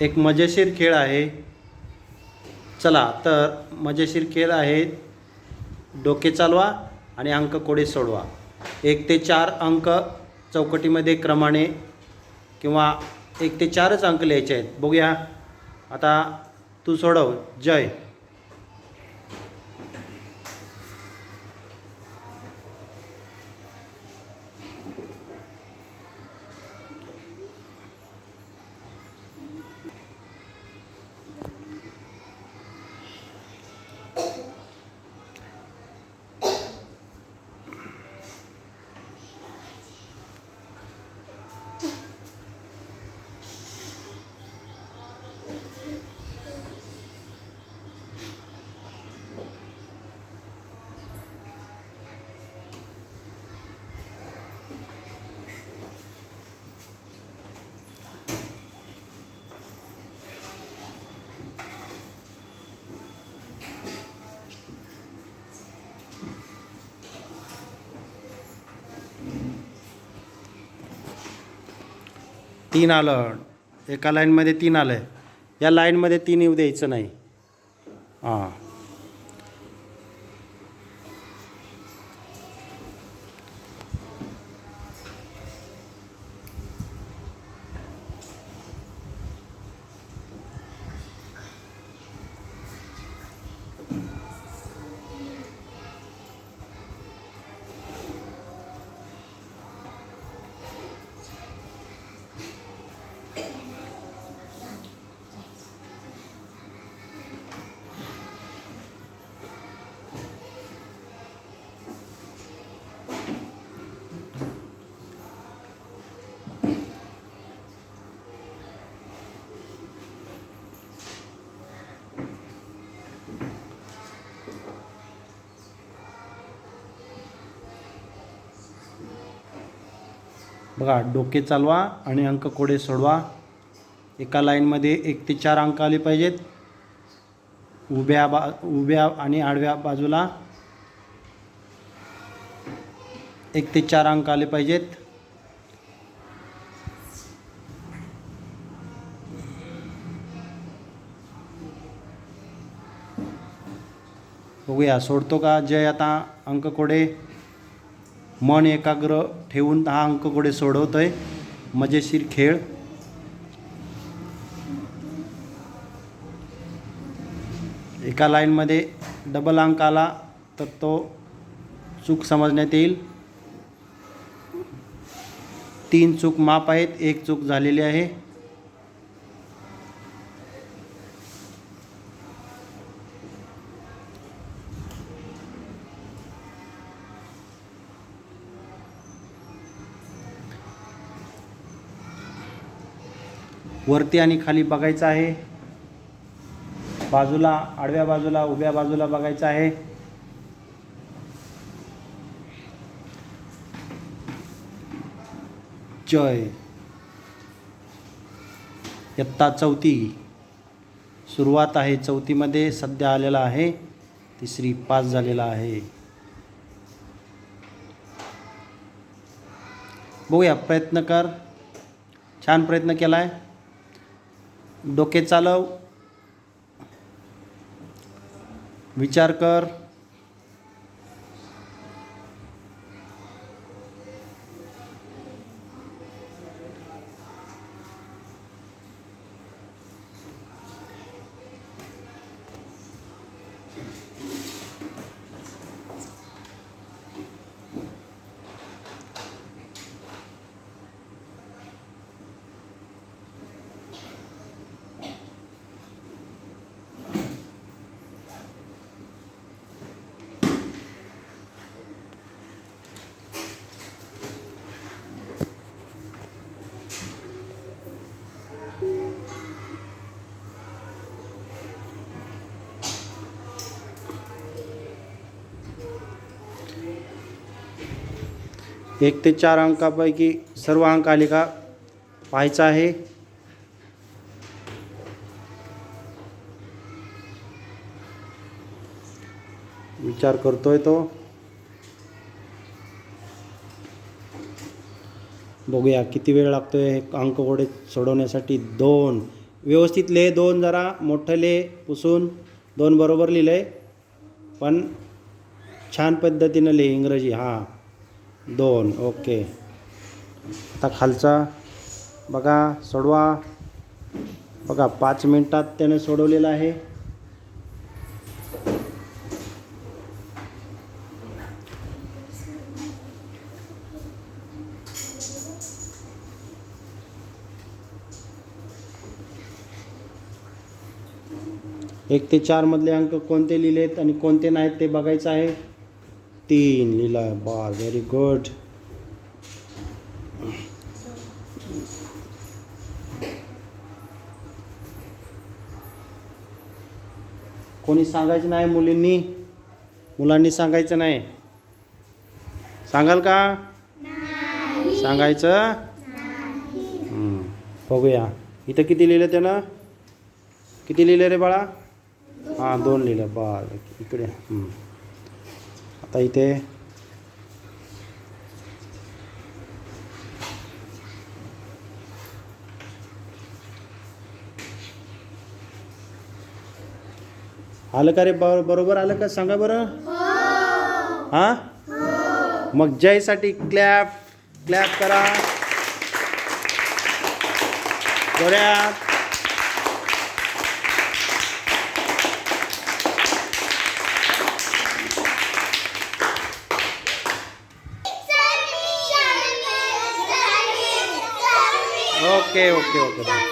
एक मजेशीर खेळ आहे. चला तर मजेशीर खेळ आहे डोके चालवा आणि अंक कोडे सोडवा. एक ते चार अंक चौकटीमध्ये क्रमाने किंवा एक ते चारच अंक लिहायचे आहेत. बघूया. आता तू सोडव. जय. तीन आलं. एका लाईनमध्ये तीन आलं आहे या लाईनमध्ये तीन येऊ द्यायचं नाही. हां. बघा डोके चालवा आणि अंक कोडे सोडवा. एका लाईनमध्ये एक ते चार अंक आले पाहिजेत. उभ्या बा उभ्या आणि आडव्या बाजूला एक ते चार अंक आले पाहिजेत. बघूया सोडतो का जय आता अंक कोडे? मन एकाग्र ठेवून हा अंक सोडवतो आहे मजेशीर खेळ. एका लाईनमध्ये डबल अंक आला तर तो चूक समजण्यात येईल. तीन चूक माप आहेत एक चूक झालेली आहे. वरती आणि खाली बघायचं आहे. बाजूला आडव्या बाजूला उभ्या बाजूला बघायचं आहे. जय. इयत्ता चौथी. सुरुवात आहे चौथीमध्ये सध्या आलेला आहे. तिसरी पास झालेला आहे. बघूया प्रयत्न कर. छान प्रयत्न केला आहे डोके चालव. विचार कर. एक ते चार अंकापैकी सर्व अंक आले का पाहायचं आहे. विचार करतोय तो. बघूया किती वेळ लागतोय हे अंक घोडे सोडवण्यासाठी. दोन. व्यवस्थित ले दोन जरा. मोठं ले पुसून. दोन बरोबर लिहिले. पण छान पद्धतीनं लिह इंग्रजी. हां. दोन ओके. आता खालचा बघा सोडवा. बघा पाच मिनटात त्याने सोडवलेलं आहे. एक ते चार मधले अंक कोणते लिहिलेत आणि कोणते नाहीत ते बघायचं आहे. तीन लिहिलं आहे बा व्हेरी गुड कोणी सांगायचं नाही मुलींनी? मुलांनी सांगायचं नाही? सांगाल का? सांगायचं. बघूया. इथं किती लिहिलं त्यानं? किती लिहिलं रे बाळा? हां दोन लिहिलं. बा इकडे. आता इथे. आलं का रे बरोबर आलं का? सांगा बरं. हां? मग जयसाठी क्लॅप क्लॅप करा. जोड्यात ओके ओके ओके